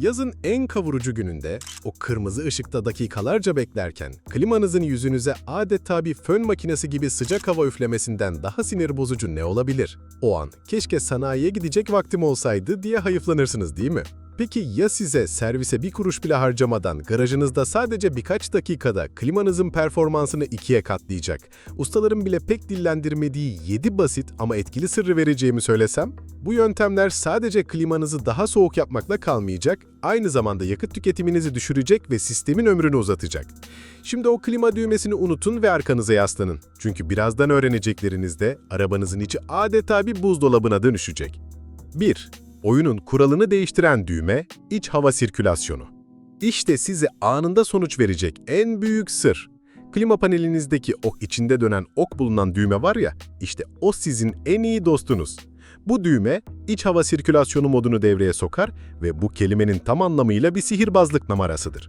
Yazın en kavurucu gününde, o kırmızı ışıkta dakikalarca beklerken, klimanızın yüzünüze adeta bir fön makinesi gibi sıcak hava üflemesinden daha sinir bozucu ne olabilir? O an, keşke sanayiye gidecek vaktim olsaydı diye hayıflanırsınız değil mi? Peki ya size servise bir kuruş bile harcamadan garajınızda sadece birkaç dakikada klimanızın performansını ikiye katlayacak, ustaların bile pek dillendirmediği 7 basit ama etkili sırrı vereceğimi söylesem? Bu yöntemler sadece klimanızı daha soğuk yapmakla kalmayacak, aynı zamanda yakıt tüketiminizi düşürecek ve sistemin ömrünü uzatacak. Şimdi o klima düğmesini unutun ve arkanıza yaslanın. Çünkü birazdan öğreneceklerinizde arabanızın içi adeta bir buzdolabına dönüşecek. 1. Oyunun kuralını değiştiren düğme, iç hava sirkülasyonu. İşte size anında sonuç verecek en büyük sır. Klima panelinizdeki o içinde dönen ok bulunan düğme var ya, işte o sizin en iyi dostunuz. Bu düğme, iç hava sirkülasyonu modunu devreye sokar ve bu kelimenin tam anlamıyla bir sihirbazlık numarasıdır.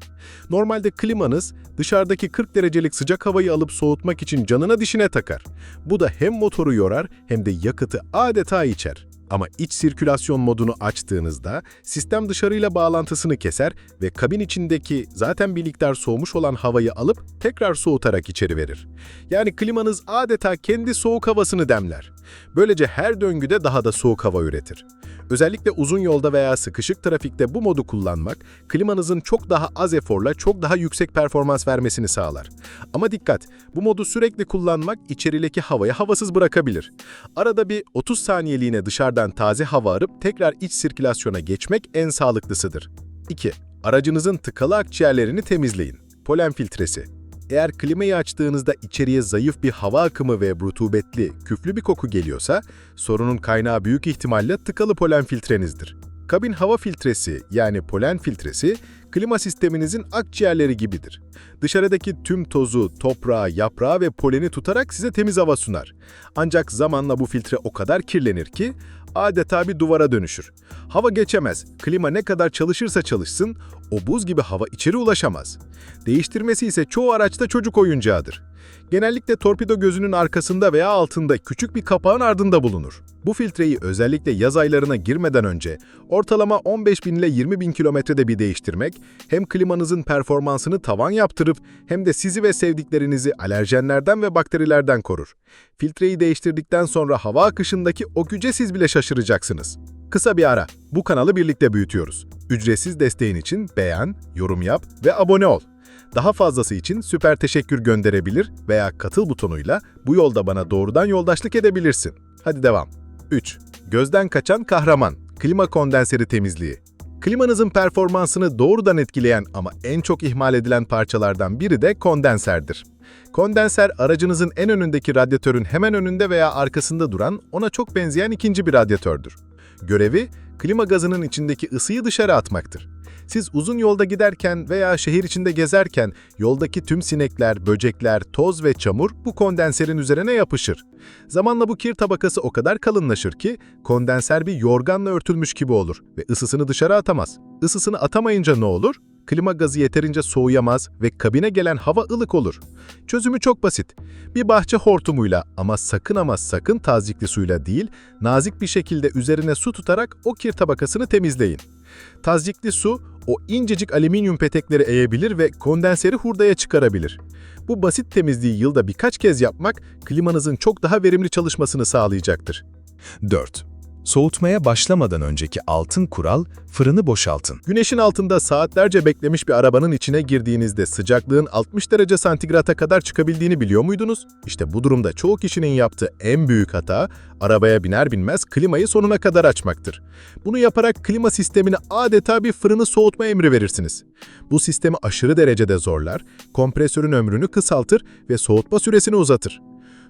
Normalde klimanız dışarıdaki 40 derecelik sıcak havayı alıp soğutmak için canına dişine takar. Bu da hem motoru yorar hem de yakıtı adeta içer. Ama iç sirkülasyon modunu açtığınızda sistem dışarıyla bağlantısını keser ve kabin içindeki zaten bir soğumuş olan havayı alıp tekrar soğutarak içeri verir. Yani klimanız adeta kendi soğuk havasını demler. Böylece her döngüde daha da soğuk hava üretir. Özellikle uzun yolda veya sıkışık trafikte bu modu kullanmak, klimanızın çok daha az eforla çok daha yüksek performans vermesini sağlar. Ama dikkat, bu modu sürekli kullanmak içerideki havayı havasız bırakabilir. Arada bir 30 saniyeliğine dışarıdan taze hava arıp tekrar iç sirkülasyona geçmek en sağlıklısıdır. 2. Aracınızın tıkalı akciğerlerini temizleyin. Polen filtresi. Eğer klimayı açtığınızda içeriye zayıf bir hava akımı ve rutubetli, küflü bir koku geliyorsa, sorunun kaynağı büyük ihtimalle tıkalı polen filtrenizdir. Kabin hava filtresi yani polen filtresi, klima sisteminizin akciğerleri gibidir. Dışarıdaki tüm tozu, toprağı, yaprağı ve poleni tutarak size temiz hava sunar. Ancak zamanla bu filtre o kadar kirlenir ki adeta bir duvara dönüşür. Hava geçemez, klima ne kadar çalışırsa çalışsın, o buz gibi hava içeri ulaşamaz. Değiştirmesi ise çoğu araçta çocuk oyuncağıdır. Genellikle torpido gözünün arkasında veya altında küçük bir kapağın ardında bulunur. Bu filtreyi özellikle yaz aylarına girmeden önce ortalama 15 bin ile 20 bin kilometrede bir değiştirmek, hem klimanızın performansını tavan yaptırıp hem de sizi ve sevdiklerinizi alerjenlerden ve bakterilerden korur. Filtreyi değiştirdikten sonra hava akışındaki o güce siz bile şaşıracaksınız. Kısa bir ara. Bu kanalı birlikte büyütüyoruz. Ücretsiz desteğin için beğen, yorum yap ve abone ol. Daha fazlası için süper teşekkür gönderebilir veya katıl butonuyla bu yolda bana doğrudan yoldaşlık edebilirsin. Hadi devam. 3. Gözden kaçan kahraman. Klima kondenseri temizliği. Klimanızın performansını doğrudan etkileyen ama en çok ihmal edilen parçalardan biri de kondenserdir. Kondenser aracınızın en önündeki radyatörün hemen önünde veya arkasında duran ona çok benzeyen ikinci bir radyatördür. Görevi, klima gazının içindeki ısıyı dışarı atmaktır. Siz uzun yolda giderken veya şehir içinde gezerken yoldaki tüm sinekler, böcekler, toz ve çamur bu kondenserin üzerine yapışır. Zamanla bu kir tabakası o kadar kalınlaşır ki kondenser bir yorganla örtülmüş gibi olur ve ısısını dışarı atamaz. Isısını atamayınca ne olur? Klima gazı yeterince soğuyamaz ve kabine gelen hava ılık olur. Çözümü çok basit. Bir bahçe hortumuyla ama sakın ama sakın tazikli suyla değil, nazik bir şekilde üzerine su tutarak o kir tabakasını temizleyin. Tazikli su o incecik alüminyum petekleri eğebilir ve kondenseri hurdaya çıkarabilir. Bu basit temizliği yılda birkaç kez yapmak klimanızın çok daha verimli çalışmasını sağlayacaktır. 4. Soğutmaya başlamadan önceki altın kural, fırını boşaltın. Güneşin altında saatlerce beklemiş bir arabanın içine girdiğinizde sıcaklığın 60 derece santigrata kadar çıkabildiğini biliyor muydunuz? İşte bu durumda çoğu kişinin yaptığı en büyük hata, arabaya biner binmez klimayı sonuna kadar açmaktır. Bunu yaparak klima sistemine adeta bir fırını soğutma emri verirsiniz. Bu sistemi aşırı derecede zorlar, kompresörün ömrünü kısaltır ve soğutma süresini uzatır.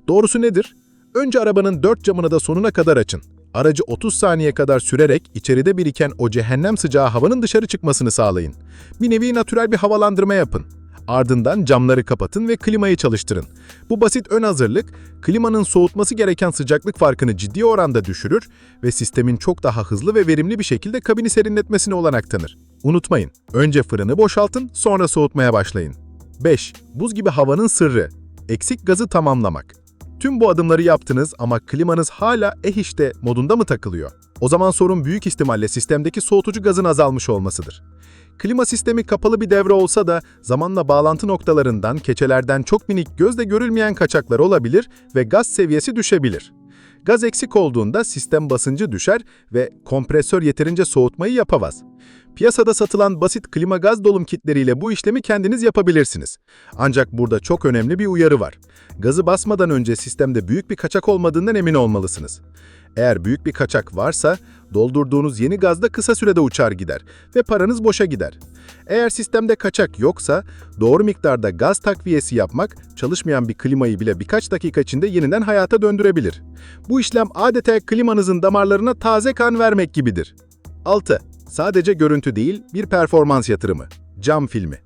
Doğrusu nedir? Önce arabanın dört camını da sonuna kadar açın. Aracı 30 saniye kadar sürerek içeride biriken o cehennem sıcağı havanın dışarı çıkmasını sağlayın. Bir nevi natürel bir havalandırma yapın. Ardından camları kapatın ve klimayı çalıştırın. Bu basit ön hazırlık, klimanın soğutması gereken sıcaklık farkını ciddi oranda düşürür ve sistemin çok daha hızlı ve verimli bir şekilde kabini serinletmesine olanak tanır. Unutmayın, önce fırını boşaltın, sonra soğutmaya başlayın. 5. Buz gibi havanın sırrı. Eksik gazı tamamlamak. Tüm bu adımları yaptınız ama klimanız hala eh işte modunda mı takılıyor? O zaman sorun büyük ihtimalle sistemdeki soğutucu gazın azalmış olmasıdır. Klima sistemi kapalı bir devre olsa da zamanla bağlantı noktalarından, keçelerden çok minik gözle görülmeyen kaçaklar olabilir ve gaz seviyesi düşebilir. Gaz eksik olduğunda sistem basıncı düşer ve kompresör yeterince soğutmayı yapamaz. Piyasada satılan basit klima gaz dolum kitleriyle bu işlemi kendiniz yapabilirsiniz. Ancak burada çok önemli bir uyarı var. Gazı basmadan önce sistemde büyük bir kaçak olmadığından emin olmalısınız. Eğer büyük bir kaçak varsa, doldurduğunuz yeni gaz da kısa sürede uçar gider ve paranız boşa gider. Eğer sistemde kaçak yoksa, doğru miktarda gaz takviyesi yapmak, çalışmayan bir klimayı bile birkaç dakika içinde yeniden hayata döndürebilir. Bu işlem adeta klimanızın damarlarına taze kan vermek gibidir. 6. Sadece görüntü değil, bir performans yatırımı. Cam filmi.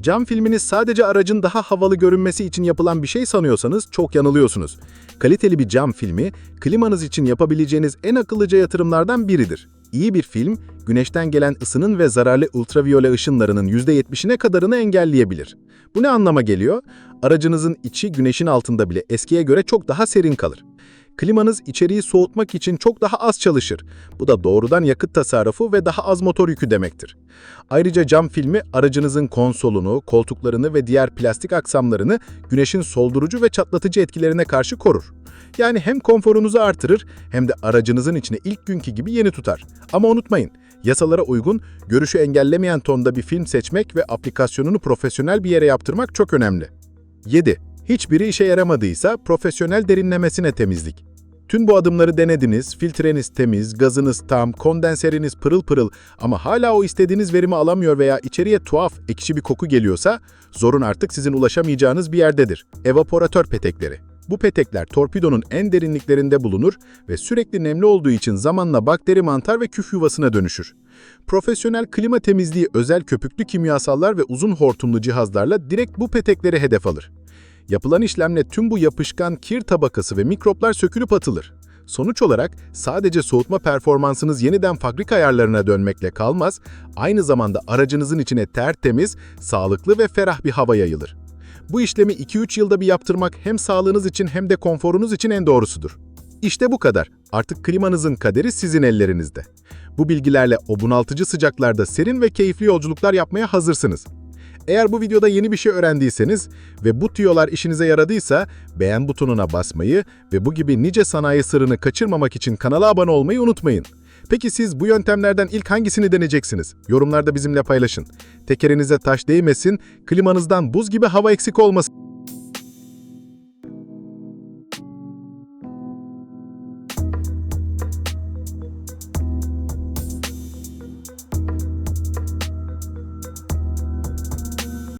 Cam filminiz sadece aracın daha havalı görünmesi için yapılan bir şey sanıyorsanız çok yanılıyorsunuz. Kaliteli bir cam filmi, klimanız için yapabileceğiniz en akıllıca yatırımlardan biridir. İyi bir film, güneşten gelen ısının ve zararlı ultraviyole ışınlarının %70'ine kadarını engelleyebilir. Bu ne anlama geliyor? Aracınızın içi güneşin altında bile eskiye göre çok daha serin kalır. Klimanız içeriği soğutmak için çok daha az çalışır. Bu da doğrudan yakıt tasarrufu ve daha az motor yükü demektir. Ayrıca cam filmi aracınızın konsolunu, koltuklarını ve diğer plastik aksamlarını güneşin soldurucu ve çatlatıcı etkilerine karşı korur. Yani hem konforunuzu artırır hem de aracınızın içine ilk günkü gibi yeni tutar. Ama unutmayın, yasalara uygun, görüşü engellemeyen tonda bir film seçmek ve aplikasyonunu profesyonel bir yere yaptırmak çok önemli. 7. Hiçbiri işe yaramadıysa profesyonel derinlemesine temizlik. Tüm bu adımları denediniz, filtreniz temiz, gazınız tam, kondenseriniz pırıl pırıl ama hala o istediğiniz verimi alamıyor veya içeriye tuhaf, ekşi bir koku geliyorsa, zorun artık sizin ulaşamayacağınız bir yerdedir. Evaporatör petekleri. Bu petekler torpidonun en derinliklerinde bulunur ve sürekli nemli olduğu için zamanla bakteri mantar ve küf yuvasına dönüşür. Profesyonel klima temizliği özel köpüklü kimyasallar ve uzun hortumlu cihazlarla direkt bu petekleri hedef alır. Yapılan işlemle tüm bu yapışkan kir tabakası ve mikroplar sökülüp atılır. Sonuç olarak sadece soğutma performansınız yeniden fabrika ayarlarına dönmekle kalmaz, aynı zamanda aracınızın içine tertemiz, sağlıklı ve ferah bir hava yayılır. Bu işlemi 2-3 yılda bir yaptırmak hem sağlığınız için hem de konforunuz için en doğrusudur. İşte bu kadar. Artık klimanızın kaderi sizin ellerinizde. Bu bilgilerle o bunaltıcı sıcaklarda serin ve keyifli yolculuklar yapmaya hazırsınız. Eğer bu videoda yeni bir şey öğrendiyseniz ve bu tüyolar işinize yaradıysa beğen butonuna basmayı ve bu gibi nice sanayi sırrını kaçırmamak için kanala abone olmayı unutmayın. Peki siz bu yöntemlerden ilk hangisini deneyeceksiniz? Yorumlarda bizimle paylaşın. Tekerinize taş değmesin, klimanızdan buz gibi hava eksik olmasın.